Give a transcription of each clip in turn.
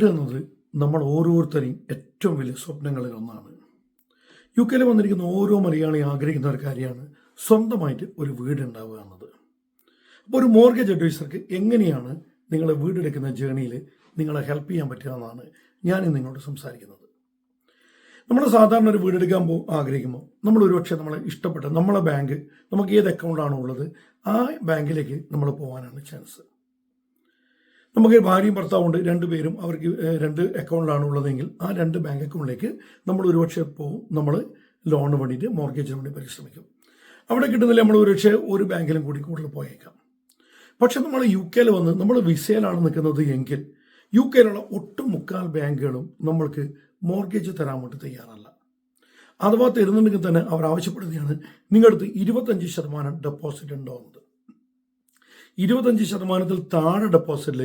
വീട് എന്നത് നമ്മൾ ഓരോരുത്തരെയും ഏറ്റവും വലിയ സ്വപ്നങ്ങളിൽ ഒന്നാണ്. യു കെയിൽ വന്നിരിക്കുന്ന ഓരോ മലയാളി ആഗ്രഹിക്കുന്ന ഒരു കാര്യമാണ് സ്വന്തമായിട്ട് ഒരു വീട് ഉണ്ടാവുക എന്നത്. അപ്പോൾ ഒരു മോർഗേജ് അഡ്വൈസർക്ക് എങ്ങനെയാണ് നിങ്ങളെ വീടെടുക്കുന്ന ജേണിയിൽ നിങ്ങളെ ഹെൽപ്പ് ചെയ്യാൻ പറ്റുക എന്നാണ് ഞാൻ നിങ്ങളോട് സംസാരിക്കുന്നത്. നമ്മൾ സാധാരണ ഒരു വീടെടുക്കാൻ പോ ആഗ്രഹിക്കുമ്പോൾ നമ്മൾ ഒരുപക്ഷെ നമ്മളെ ഇഷ്ടപ്പെട്ട നമ്മളെ ബാങ്ക് നമുക്ക് ഏത് അക്കൗണ്ടാണോ ഉള്ളത് ആ ബാങ്കിലേക്ക് നമ്മൾ പോകാനാണ് ചാൻസ് നമുക്ക് ഭാര്യയും ഭർത്താവുണ്ട് രണ്ടുപേരും അവർക്ക് രണ്ട് അക്കൗണ്ടിലാണ് ഉള്ളതെങ്കിൽ ആ രണ്ട് ബാങ്ക് അക്കൗണ്ടിലേക്ക് നമ്മൾ ഒരുപക്ഷെ പോകും നമ്മൾ ലോണിന് വേണ്ടിയിട്ട് മോർഗേജിന് വേണ്ടി പരിശ്രമിക്കും. അവിടെ കിട്ടുന്നില്ല നമ്മൾ ഒരുപക്ഷെ ഒരു ബാങ്കിലും കൂടി കൂടുതൽ പോയേക്കാം. പക്ഷെ നമ്മൾ യു കെയിൽ വന്ന് നമ്മൾ വിസയിലാണ് നിൽക്കുന്നത് എങ്കിൽ യു കെയിലുള്ള ഒട്ടും മുക്കാൽ ബാങ്കുകളും നമ്മൾക്ക് മോർഗേജ് തരാൻ വേണ്ടി തയ്യാറല്ല. അഥവാ തരുന്നുണ്ടെങ്കിൽ തന്നെ അവർ ആവശ്യപ്പെടുന്നതാണ് നിങ്ങളടുത്ത് ഇരുപത്തഞ്ച് ശതമാനം ഡെപ്പോസിറ്റ് ഉണ്ടോ എന്നത്. ഇരുപത്തഞ്ച് ശതമാനത്തിൽ താഴെ ഡെപ്പോസിറ്റിൽ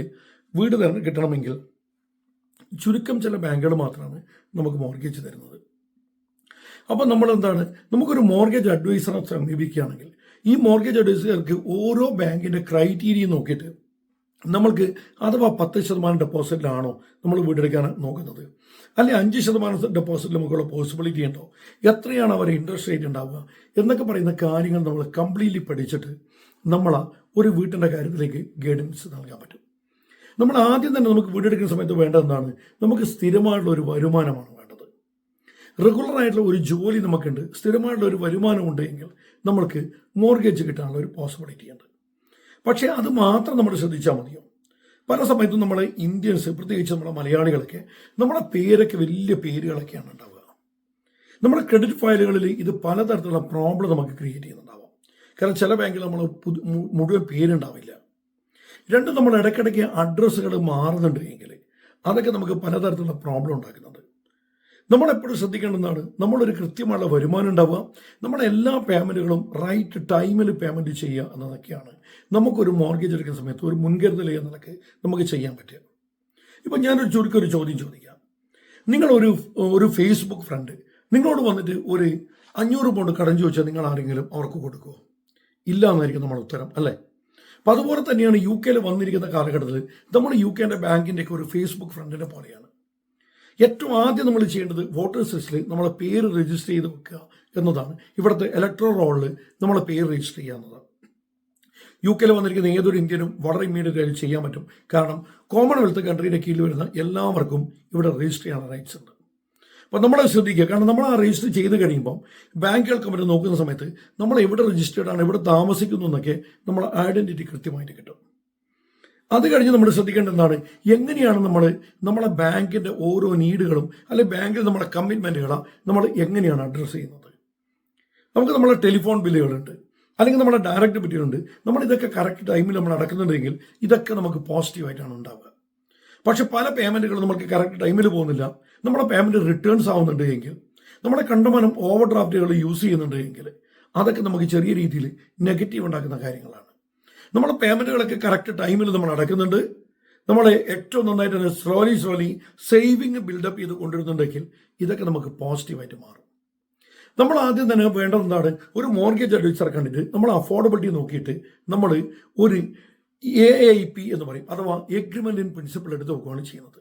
വീട് തരണം കിട്ടണമെങ്കിൽ ചുരുക്കം ചില ബാങ്കുകൾ മാത്രമാണ് നമുക്ക് മോർഗേജ് തരുന്നത്. അപ്പം നമ്മൾ എന്താണ് നമുക്കൊരു മോർഗേജ് അഡ്വൈസറെ സമീപിക്കുകയാണെങ്കിൽ ഈ മോർഗേജ് അഡ്വൈസർക്ക് ഓരോ ബാങ്കിന്റെ ക്രൈറ്റീരിയ നോക്കിയിട്ട് നമ്മൾക്ക് അഥവാ പത്ത് ശതമാനം ഡെപ്പോസിറ്റിലാണോ നമ്മൾ വീടെടുക്കാൻ നോക്കുന്നത്? അല്ലെ അഞ്ച് ശതമാനം ഡെപ്പോസിറ്റ് നമുക്കുള്ള പോസിബിലിറ്റി ഉണ്ടോ? എത്രയാണ് അവരെ ഇൻട്രസ്റ്റ് റേറ്റ് ഉണ്ടാവുക? എന്നൊക്കെ പറയുന്ന കാര്യങ്ങൾ നമ്മൾ കംപ്ലീറ്റ്ലി പഠിച്ചിട്ട് നമ്മൾ ഒരു വീട്ടിന്റെ കാര്യത്തിലേക്ക് ഗൈഡൻസ് നൽകാൻ പറ്റും. നമ്മൾ ആദ്യം തന്നെ നമുക്ക് വീടെടുക്കുന്ന സമയത്ത് വേണ്ടതെന്നാണ് നമുക്ക് സ്ഥിരമായിട്ടുള്ള ഒരു വരുമാനമാണ് വേണ്ടത്. റെഗുലർ ആയിട്ടുള്ള ഒരു ജോലി നമുക്കുണ്ട്. സ്ഥിരമായിട്ടുള്ള ഒരു വരുമാനം ഉണ്ടെങ്കിൽ നമ്മൾക്ക് മോർഗേജ് കിട്ടാനുള്ള ഒരു പോസിബിലിറ്റി ഉണ്ട്. പക്ഷേ അത് മാത്രം നമ്മൾ ശ്രദ്ധിച്ചാൽ മതിയോ? പല സമയത്തും നമ്മൾ ഇന്ത്യൻസ് പ്രത്യേകിച്ച് നമ്മുടെ മലയാളികളൊക്കെ നമ്മുടെ പേരൊക്കെ വലിയ പേരുകളൊക്കെയാണ് ഉണ്ടാവുക. നമ്മുടെ ക്രെഡിറ്റ് ഫയലുകളിൽ ഇത് പലതരത്തിലുള്ള പ്രോബ്ലം നമുക്ക് ക്രിയേറ്റ് ചെയ്യുന്നുണ്ടാവാം. കാരണം ചില ബാങ്കിൽ നമ്മൾ മുഴുവൻ പേരുണ്ടാവില്ല. രണ്ട് നമ്മൾ ഇടയ്ക്കിടയ്ക്ക് അഡ്രസ്സുകൾ മാറുന്നുണ്ട് എങ്കിൽ അതൊക്കെ നമുക്ക് പലതരത്തിലുള്ള പ്രോബ്ലം ഉണ്ടാക്കുന്നുണ്ട്. നമ്മളെപ്പോഴും ശ്രദ്ധിക്കേണ്ടതാണ് നമ്മളൊരു കൃത്യമായുള്ള വരുമാനം ഉണ്ടാവുക. നമ്മുടെ എല്ലാ പേയ്മെന്റുകളും റൈറ്റ് ടൈമിൽ പേയ്മെന്റ് ചെയ്യുക എന്നതൊക്കെയാണ്. നമുക്കൊരു മോർഗേജ് എടുക്കുന്ന സമയത്ത് ഒരു മുൻകരുതൽ എന്നതൊക്കെ നമുക്ക് ചെയ്യാൻ പറ്റുക. ഇപ്പം ഞാനൊരു ചുരുക്കം ഒരു ചോദ്യം ചോദിക്കാം. നിങ്ങളൊരു ഒരു ഫേസ്ബുക്ക് ഫ്രണ്ട് നിങ്ങളോട് വന്നിട്ട് ഒരു അഞ്ഞൂറ് പൗണ്ട് കടം ചോദിച്ചാൽ നിങ്ങൾ ആരെങ്കിലും അവർക്ക് കൊടുക്കുമോ ഇല്ല എന്നായിരിക്കും നമ്മുടെ ഉത്തരം അല്ലേ? അപ്പം അതുപോലെ തന്നെയാണ് യു കെയിൽ വന്നിരിക്കുന്ന കാലഘട്ടത്തിൽ നമ്മൾ യു കെന്റെ ബാങ്കിന്റെയൊക്കെ ഒരു ഫേസ്ബുക്ക് ഫ്രണ്ടിനെ പോലെയാണ്. ഏറ്റവും ആദ്യം നമ്മൾ ചെയ്യേണ്ടത് വോട്ടേഴ്സ് ലിസ്റ്റിൽ നമ്മളെ പേര് രജിസ്റ്റർ ചെയ്ത് വെക്കുക എന്നതാണ്. ഇവിടുത്തെ ഇലക്ട്രോ റോളിൽ നമ്മളെ പേര് രജിസ്റ്റർ ചെയ്യുക എന്നതാണ്. യു കെയിൽ വന്നിരിക്കുന്ന ഏതൊരു ഇന്ത്യനും വളരെ ഇമ്മീഡിയറ്റ് ആയിട്ട് ചെയ്യാൻ പറ്റും. കാരണം കോമൺവെൽത്ത് കൺട്രിയുടെ കീഴിൽ വരുന്ന എല്ലാവർക്കും ഇവിടെ രജിസ്റ്റർ ചെയ്യാൻ റൈറ്റ്സ് ഉണ്ട്. അപ്പോൾ നമ്മൾ ശ്രദ്ധിക്കുക. കാരണം നമ്മൾ ആ രജിസ്റ്റർ ചെയ്ത് കഴിയുമ്പോൾ ബാങ്കുകൾക്ക് അവർ നോക്കുന്ന സമയത്ത് നമ്മൾ എവിടെ രജിസ്റ്റേർഡ് ആണ് എവിടെ താമസിക്കുന്നു എന്നൊക്കെ നമ്മൾ ഐഡന്റിറ്റി കൃത്യമായിട്ട് കിട്ടും. അത് കഴിഞ്ഞ് നമ്മൾ ശ്രദ്ധിക്കേണ്ടതാണ് എങ്ങനെയാണ് നമ്മൾ നമ്മളെ ബാങ്കിന്റെ ഓരോ നീഡുകളും അല്ലെങ്കിൽ ബാങ്കിൽ നമ്മളെ കമ്മിറ്റ്മെന്റുകളെ നമ്മൾ എങ്ങനെയാണ് അഡ്രസ്സ് ചെയ്യുന്നത്? നമുക്ക് നമ്മളെ ടെലിഫോൺ ബില്ലുകളുണ്ട് അല്ലെങ്കിൽ നമ്മുടെ ഡയറക്റ്റ് ബില്ലുകളുണ്ട് നമ്മൾ ഇതൊക്കെ കറക്റ്റ് ടൈമിൽ നമ്മൾ അടക്കുന്നുണ്ടെങ്കിൽ ഇതൊക്കെ നമുക്ക് പോസിറ്റീവായിട്ടാണ് ഉണ്ടാവുക. പക്ഷെ പല പേയ്മെന്റുകളും നമുക്ക് കറക്റ്റ് ടൈമിൽ പോകുന്നില്ല. നമ്മുടെ പേയ്മെന്റ് റിട്ടേൺസ് ആവുന്നുണ്ട് എങ്കിൽ നമ്മുടെ കണ്ടമാനം ഓവർ ഡ്രാഫ്റ്റുകൾ യൂസ് ചെയ്യുന്നുണ്ട് എങ്കിൽ അതൊക്കെ നമുക്ക് ചെറിയ രീതിയിൽ നെഗറ്റീവ് ഉണ്ടാക്കുന്ന കാര്യങ്ങളാണ്. നമ്മുടെ പേയ്മെന്റുകളൊക്കെ കറക്റ്റ് ടൈമിൽ നമ്മൾ അടക്കുന്നുണ്ട്. നമ്മൾ ഏറ്റവും നന്നായിട്ട് തന്നെ സ്ലോലി സ്ലോലി സേവിങ് ബിൽഡപ്പ് ചെയ്ത് കൊണ്ടുവരുന്നുണ്ടെങ്കിൽ ഇതൊക്കെ നമുക്ക് പോസിറ്റീവായിട്ട് മാറും. നമ്മൾ ആദ്യം തന്നെ വേണ്ടത് എന്താണ്? ഒരു മോർഗേജ് അഡ്വൈസർ കണ്ടിട്ട് നമ്മൾ അഫോർഡബിലിറ്റി നോക്കിയിട്ട് നമ്മൾ ഒരു എ ഐ പി എന്ന് പറയും അഥവാ എഗ്രിമെന്റ് ഇൻ പ്രിൻസിപ്പിൾ എടുത്ത് നോക്കുകയാണ് ചെയ്യുന്നത്.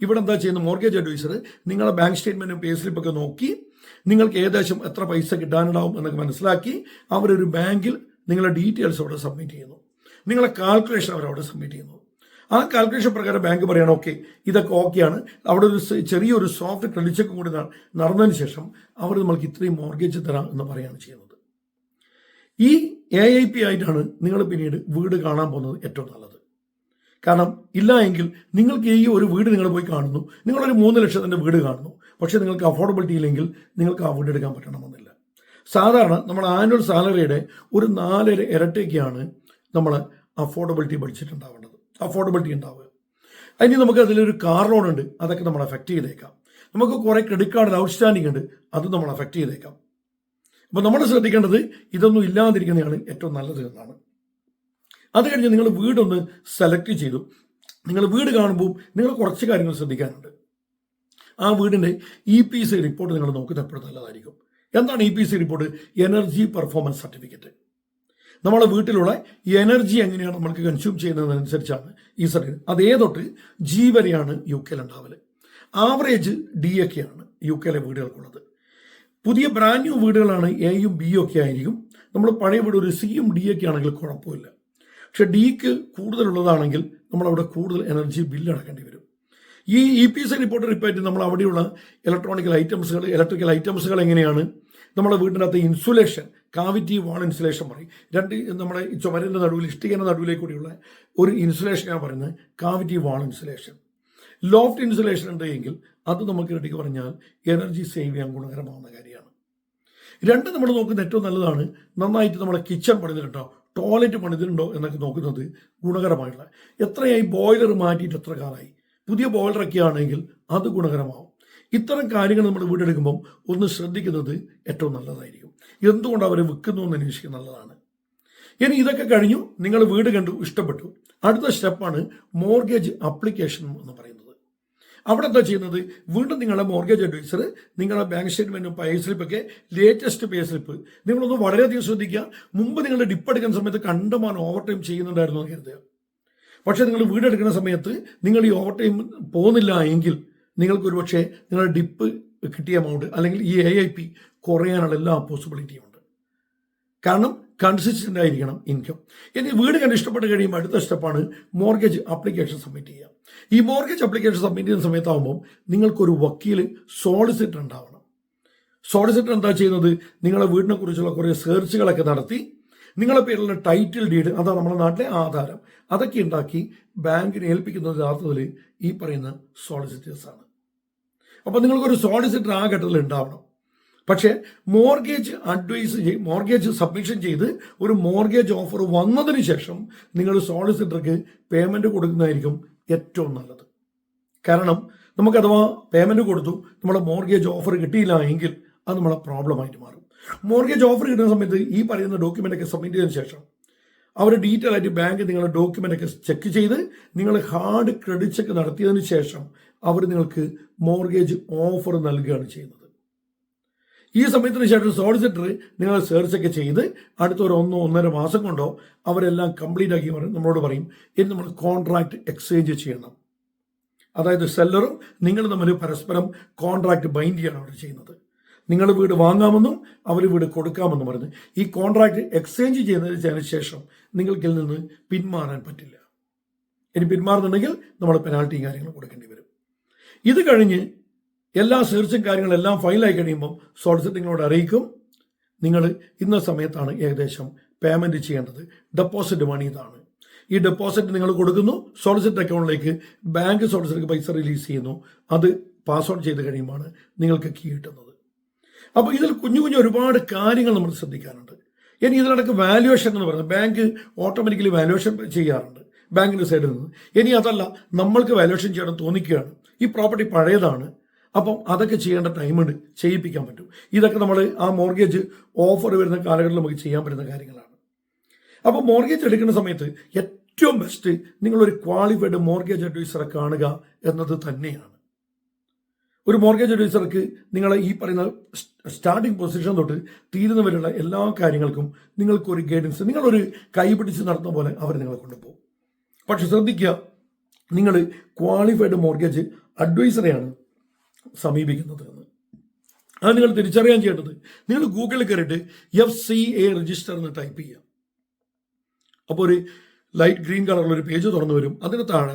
ഇവിടെ എന്താ ചെയ്യുന്നത്? മോർഗേജ് അഡ്വൈസർ നിങ്ങളെ ബാങ്ക് സ്റ്റേറ്റ്മെന്റും പേ സ്ലിപ്പൊക്കെ നോക്കി നിങ്ങൾക്ക് ഏകദേശം എത്ര പൈസ കിട്ടാനുണ്ടാവും എന്നൊക്കെ മനസ്സിലാക്കി അവരൊരു ബാങ്കിൽ നിങ്ങളുടെ ഡീറ്റെയിൽസ് അവിടെ സബ്മിറ്റ് ചെയ്യുന്നു. നിങ്ങളെ കാൽക്കുലേഷൻ അവർ അവിടെ സബ്മിറ്റ് ചെയ്യുന്നു. ആ കാൽക്കുലേഷൻ പ്രകാരം ബാങ്ക് പറയണം ഓക്കെ ഇതൊക്കെ ഓക്കെയാണ് അവിടെ ഒരു ചെറിയൊരു സോഫ്റ്റ് ക്രെഡിറ്റ് ചെക്ക് കൂടി നടന്നതിന് ശേഷം അവർ നമ്മൾക്ക് ഇത്രയും മോർഗേജ് തരാം എന്ന് പറയുകയാണ് ചെയ്യുന്നത്. ഈ എ ഐ പി ആയിട്ടാണ് നിങ്ങൾ പിന്നീട് വീട് കാണാൻ പോകുന്നത് ഏറ്റവും നല്ലത്. കാരണം ഇല്ല എങ്കിൽ നിങ്ങൾക്ക് ഈ ഒരു വീട് നിങ്ങൾ പോയി കാണുന്നു. നിങ്ങളൊരു മൂന്ന് ലക്ഷത്തിന്റെ വീട് കാണുന്നു. പക്ഷേ നിങ്ങൾക്ക് അഫോർഡബിലിറ്റി ഇല്ലെങ്കിൽ നിങ്ങൾക്ക് ആ വീട് എടുക്കാൻ പറ്റണമെന്നില്ല. സാധാരണ നമ്മൾ ആനുവൽ സാലറിയുടെ ഒരു നാലര ഇരട്ടിയൊക്കെയാണ് നമ്മൾ അഫോർഡബിലിറ്റി പഠിച്ചിട്ടുണ്ടാവേണ്ടത്. അഫോർഡബിലിറ്റി ഉണ്ടാവുക. അതിന് നമുക്ക് അതിലൊരു കാർ ലോൺ ഉണ്ട്. അതൊക്കെ നമ്മൾ അഫക്റ്റ് ചെയ്തേക്കാം. നമുക്ക് കുറേ ക്രെഡിറ്റ് കാർഡിൽ ഔട്ട്സ്റ്റാൻഡിംഗ് ഉണ്ട്. അത് നമ്മൾ അഫക്റ്റ് ചെയ്തേക്കാം. അപ്പോൾ നമ്മൾ ശ്രദ്ധിക്കേണ്ടത് ഇതൊന്നും ഇല്ലാതിരിക്കുന്നതാണ് ഏറ്റവും നല്ലത് എന്നാണ്. അത് കഴിഞ്ഞ് നിങ്ങൾ വീടൊന്ന് സെലക്ട് ചെയ്തു. നിങ്ങൾ വീട് കാണുമ്പോൾ നിങ്ങൾ കുറച്ച് കാര്യങ്ങൾ ശ്രദ്ധിക്കാനുണ്ട്. ആ വീടിന്റെ ഇ പി സി റിപ്പോർട്ട് നിങ്ങൾ നോക്കുന്നത് എപ്പോഴും നല്ലതായിരിക്കും. എന്താണ് E P C report energy performance certificate നമ്മളെ വീട്ടിലുള്ള എനർജി എങ്ങനെയാണ് നമ്മൾക്ക് കൺസ്യൂം ചെയ്യുന്നതനുസരിച്ചാണ് ഈ സർട്ടിഫിക്കറ്റ് അതേ തൊട്ട് ജി വരെയാണ് യു കെയിൽ ഉണ്ടാവൽ. ആവറേജ് ഡി ഒക്കെയാണ് യു കെയിലെ വീടുകൾക്കുള്ളത്. പുതിയ ബ്രാൻഡ് ന്യൂ വീടുകളാണ് എയും ബി ഒക്കെ ആയിരിക്കും. നമ്മൾ പഴയ വീട് ഒരു സിയും ഡി ഒക്കെ ആണെങ്കിൽ കുഴപ്പമില്ല. പക്ഷെ ഡിക്ക് കൂടുതലുള്ളതാണെങ്കിൽ നമ്മളവിടെ കൂടുതൽ എനർജി ബില്ല് അടക്കേണ്ടി വരും. ഈ E P S report report നമ്മൾ അവിടെയുള്ള ഇലക്ട്രോണിക്കൽ ഐറ്റംസുകൾ ഇലക്ട്രിക്കൽ ഐറ്റംസുകൾ എങ്ങനെയാണ് നമ്മുടെ വീടിനകത്ത് ഇൻസുലേഷൻ കാവിറ്റി വാൾ ഇൻസുലേഷൻ പറയും. രണ്ട് നമ്മുടെ ചുമരിന്റെ നടുവിൽ ഇഷ്ടികന്റെ നടുവിലേക്ക് കൂടിയുള്ള ഒരു ഇൻസുലേഷൻ ഇൻസുലേഷനാണ് പറയുന്നത് cavity wall insulation loft insulation ഉണ്ട് എങ്കിൽ അത് നമുക്ക് ഇടയ്ക്ക് പറഞ്ഞാൽ എനർജി സേവ് ചെയ്യാൻ ഗുണകരമാവുന്ന കാര്യമാണ്. രണ്ട് നമ്മൾ നോക്കുന്ന ഏറ്റവും നല്ലതാണ് നന്നായിട്ട് നമ്മുടെ കിച്ചൺ പണിതിട്ടുണ്ടോ ടോയ്ലറ്റ് പണിതിട്ടുണ്ടോ എന്നൊക്കെ നോക്കുന്നത് ഗുണകരമായിട്ടുള്ള. എത്രയായി ബോയിലർ മാറ്റിയിട്ട് എത്ര കാലമായി പുതിയ ബോയിലറൊക്കെ ആണെങ്കിൽ അത് ഗുണകരമാവും. ഇത്തരം കാര്യങ്ങൾ നമ്മൾ വീടെടുക്കുമ്പം ഒന്ന് ശ്രദ്ധിക്കുന്നത് ഏറ്റവും നല്ലതായിരിക്കും. എന്തുകൊണ്ട് അവരെ വിൽക്കുന്നു എന്ന് അന്വേഷിക്കുന്നത് നല്ലതാണ്? ഇനി ഇതൊക്കെ കഴിഞ്ഞു നിങ്ങൾ വീട് കണ്ടു ഇഷ്ടപ്പെട്ടു. അടുത്ത സ്റ്റെപ്പാണ് മോർഗേജ് അപ്ലിക്കേഷൻ എന്ന് പറയുന്നത്. അവിടെ എന്താ ചെയ്യുന്നത്? വീണ്ടും നിങ്ങളുടെ മോർഗേജ് അഡ്വൈസർ നിങ്ങളുടെ ബാങ്ക് സ്റ്റേറ്റ്മെന്റും പേ സ്ലിപ്പൊക്കെ ലേറ്റസ്റ്റ് പേ സ്ലിപ്പ്. നിങ്ങളൊന്ന് വളരെയധികം ശ്രദ്ധിക്കുക. മുമ്പ് നിങ്ങൾ ഡിപ്പ് എടുക്കുന്ന സമയത്ത് കണ്ടമാനം ഓവർ ടൈം ചെയ്യുന്നുണ്ടായിരുന്നു കരുതുക. പക്ഷേ നിങ്ങൾ വീടെടുക്കുന്ന സമയത്ത് നിങ്ങൾ ഈ ഓവർ ടൈം പോകുന്നില്ല എങ്കിൽ നിങ്ങൾക്ക് ഒരുപക്ഷെ നിങ്ങളുടെ ഡിപ്പ് കിട്ടിയ എമൗണ്ട് അല്ലെങ്കിൽ ഈ എ ഐ പി കുറയാനുള്ള എല്ലാ പോസിബിലിറ്റിയും ഉണ്ട്. കാരണം കൺസിസ്റ്റന്റ് ആയിരിക്കണം ഇൻകം ഇനി വീട് കണ്ട് ഇഷ്ടപ്പെട്ട് കഴിയുമ്പോൾ അടുത്ത സ്റ്റെപ്പാണ് മോർഗേജ് ആപ്ലിക്കേഷൻ സബ്മിറ്റ് ചെയ്യുക. ഈ മോർഗേജ് ആപ്ലിക്കേഷൻ സബ്മിറ്റ് ചെയ്യുന്ന സമയത്താകുമ്പോൾ നിങ്ങൾക്കൊരു വക്കീൽ സോളിസിറ്റർ ഉണ്ടാവണം. സോളിസിറ്റർ എന്താ ചെയ്യുന്നത്? നിങ്ങളെ വീടിനെ കുറിച്ചുള്ള കുറേ സെർച്ചുകളൊക്കെ നടത്തി നിങ്ങളുടെ പേരിലുള്ള ടൈറ്റിൽ ഡീഡ് അതാണ് നമ്മുടെ നാട്ടിലെ ആധാരം. അതൊക്കെ ഉണ്ടാക്കി ബാങ്കിനെ ഏൽപ്പിക്കുന്നത് യഥാർത്ഥത്തിൽ ഈ പറയുന്ന സോളിസിറ്റേഴ്സ് ആണ്. അപ്പോൾ നിങ്ങൾക്കൊരു സോളിസിറ്റർ ആ ഘട്ടത്തിൽ ഉണ്ടാവണം. പക്ഷേ മോർഗേജ് അഡ്വൈസ് ചെയ് മോർഗേജ് സബ്മിഷൻ ചെയ്ത് ഒരു മോർഗേജ് ഓഫർ വന്നതിന് ശേഷം നിങ്ങൾ സോളിസിറ്റർക്ക് പേയ്മെന്റ് കൊടുക്കുന്നതായിരിക്കും ഏറ്റവും നല്ലത്. കാരണം നമുക്ക് അഥവാ പേയ്മെന്റ് കൊടുത്തു നമ്മുടെ മോർഗേജ് ഓഫർ കിട്ടിയില്ല എങ്കിൽ അത് നമ്മളെ പ്രോബ്ലമായിട്ട് മാറും. മോർഗേജ് ഓഫർ കിട്ടുന്ന സമയത്ത് ഈ പറയുന്ന ഡോക്യുമെന്റ് ഒക്കെ സബ്മിറ്റ് ചെയ്തതിനു ശേഷം അവർ ഡീറ്റെയിൽ ആയിട്ട് ബാങ്ക് നിങ്ങളുടെ ഡോക്യുമെന്റ് ഒക്കെ ചെക്ക് ചെയ്ത് നിങ്ങൾ ഹാർഡ് ക്രെഡിറ്റ് ചെക്ക് നടത്തിയതിന് ശേഷം അവർ നിങ്ങൾക്ക് മോർഗേജ് ഓഫർ നൽകുകയാണ് ചെയ്യുന്നത്. ഈ സമയത്തിന് ശേഷം സോളിസിറ്റർ നിങ്ങൾ സെർച്ച് ഒക്കെ ചെയ്ത് അടുത്ത ഒരു ഒന്നോ ഒന്നര മാസം കൊണ്ടോ അവരെല്ലാം കംപ്ലീറ്റ് ആക്കി നമ്മളോട് പറയും ഇനി നമ്മൾ കോൺട്രാക്ട് എക്സ്ചേഞ്ച് ചെയ്യണം. അതായത് സെല്ലറും നിങ്ങൾ തമ്മിൽ പരസ്പരം കോൺട്രാക്ട് ബൈൻഡ് ചെയ്യാണ് അവർ ചെയ്യുന്നത്. നിങ്ങൾ വീട് വാങ്ങാമെന്നും അവർ വീട് കൊടുക്കാമെന്നും പറഞ്ഞ്. ഈ കോൺട്രാക്ട് എക്സ്ചേഞ്ച് ചെയ്യുന്നതിന് ശേഷം നിങ്ങൾക്ക് ഇതിൽ നിന്ന് പിന്മാറാൻ പറ്റില്ല. ഇനി പിന്മാറുന്നുണ്ടെങ്കിൽ നമ്മൾ പെനാൽറ്റിയും കാര്യങ്ങളും കൊടുക്കേണ്ടി വരും. ഇത് കഴിഞ്ഞ് എല്ലാ സീർച്ചും കാര്യങ്ങളെല്ലാം ഫൈനലായി കഴിയുമ്പോൾ സോളിസിറ്റർ നിങ്ങളോട് അറിയിക്കും. നിങ്ങൾ ഇന്ന സമയത്താണ് ഏകദേശം പേയ്മെന്റ് ചെയ്യേണ്ടത്. ഡെപ്പോസിറ്റ് മണി ഇതാണ്. ഈ ഡെപ്പോസിറ്റ് നിങ്ങൾ കൊടുക്കുന്നു. സോളിസിറ്റർ അക്കൗണ്ടിലേക്ക് ബാങ്ക് സോളിസിറ്റർക്ക് പൈസ റിലീസ് ചെയ്യുന്നു. അത് പാസ്വേഡ് ചെയ്ത് കഴിയുമ്പോൾ നിങ്ങൾക്ക് കീ കിട്ടുന്നത്. അപ്പോൾ ഇതിൽ കുഞ്ഞു കുഞ്ഞു ഒരുപാട് കാര്യങ്ങൾ നമ്മൾ ശ്രദ്ധിക്കാനുണ്ട് ഇനി ഇതിനടക്ക് വാല്യുവേഷൻ എന്ന് പറയുന്നത് ബാങ്ക് ഓട്ടോമാറ്റിക്കലി വാല്യുവേഷൻ ചെയ്യാറുണ്ട്. ബാങ്കിന്റെ സൈഡിൽ നിന്ന്. ഇനി അതല്ല നമ്മൾക്ക് വാല്യുവേഷൻ ചെയ്യണം തോന്നിക്കുകയാണ്. ഈ പ്രോപ്പർട്ടി പഴയതാണ്. അപ്പം അതൊക്കെ ചെയ്യേണ്ട ടൈമുണ്ട് ചെയ്യിപ്പിക്കാൻ പറ്റും. ഇതൊക്കെ നമ്മൾ ആ മോർഗേജ് ഓഫർ വരുന്ന കാലഘട്ടത്തിൽ നമുക്ക് ചെയ്യാൻ പറ്റുന്ന കാര്യങ്ങളാണ്. അപ്പോൾ മോർഗേജ് എടുക്കുന്ന സമയത്ത് ഏറ്റവും ബെസ്റ്റ് നിങ്ങളൊരു ക്വാളിഫൈഡ് മോർഗേജ് അഡ്വൈസറെ കാണുക എന്നത് തന്നെയാണ്. ഒരു മോർഗേജ് അഡ്വൈസർക്ക് നിങ്ങൾ ഈ പറയുന്ന സ്റ്റാർട്ടിംഗ് പൊസിഷൻ തൊട്ട് തീരുന്നവരെയുള്ള എല്ലാ കാര്യങ്ങൾക്കും നിങ്ങൾക്കൊരു ഗൈഡൻസ് നിങ്ങളൊരു കൈപിടിച്ച് നടത്തുന്ന പോലെ അവർ നിങ്ങളെ കൊണ്ടുപോകും. പക്ഷെ ശ്രദ്ധിക്കുക നിങ്ങൾ ക്വാളിഫൈഡ് മോർഗേജ് അഡ്വൈസറെയാണ് സമീപിക്കുന്നത് എന്ന്. അത് നിങ്ങൾ തിരിച്ചറിയാൻ ചെയ്യേണ്ടത് നിങ്ങൾ ഗൂഗിളിൽ കയറിയിട്ട് എഫ് സി എ രജിസ്റ്റർ എന്ന് ടൈപ്പ് ചെയ്യുക. അപ്പോൾ ഒരു ലൈറ്റ് ഗ്രീൻ കളറുള്ള ഒരു പേജ് തുറന്നു വരും അതിന് താഴെ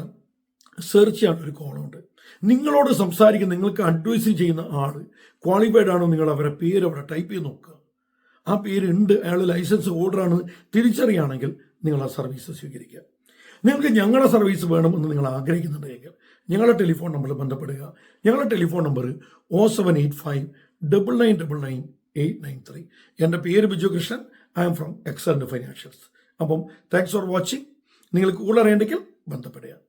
സെർച്ച് ചെയ്യാൻ ഒരു കോണുണ്ട് നിങ്ങളോട് സംസാരിക്കുന്ന നിങ്ങൾക്ക് അഡ്വൈസ് ചെയ്യുന്ന ആൾ ക്വാളിഫൈഡ് ആണോ നിങ്ങൾ അവരുടെ പേര് അവിടെ ടൈപ്പ് ചെയ്ത് നോക്കുക. ആ പേര് ഉണ്ട് അയാൾ ലൈസൻസ് ഓർഡറാണ് തിരിച്ചറിയുകയാണെങ്കിൽ നിങ്ങൾ ആ സർവീസ് സ്വീകരിക്കുക. നിങ്ങൾക്ക് ഞങ്ങളുടെ സർവീസ് വേണമെന്ന് നിങ്ങൾ ആഗ്രഹിക്കുന്നുണ്ടെങ്കിൽ ഞങ്ങളുടെ ടെലിഫോൺ നമ്പർ ബന്ധപ്പെടുക. ഞങ്ങളുടെ telephone number O seven eight five double nine double nine eight nine three എന്റെ പേര് Biju Krishnan. I am from Excellent Financials അപ്പം താങ്ക്സ് ഫോർ വാച്ചിങ് നിങ്ങൾക്ക് കൂടുതൽ അറിയണ്ടെങ്കിൽ ബന്ധപ്പെടുക.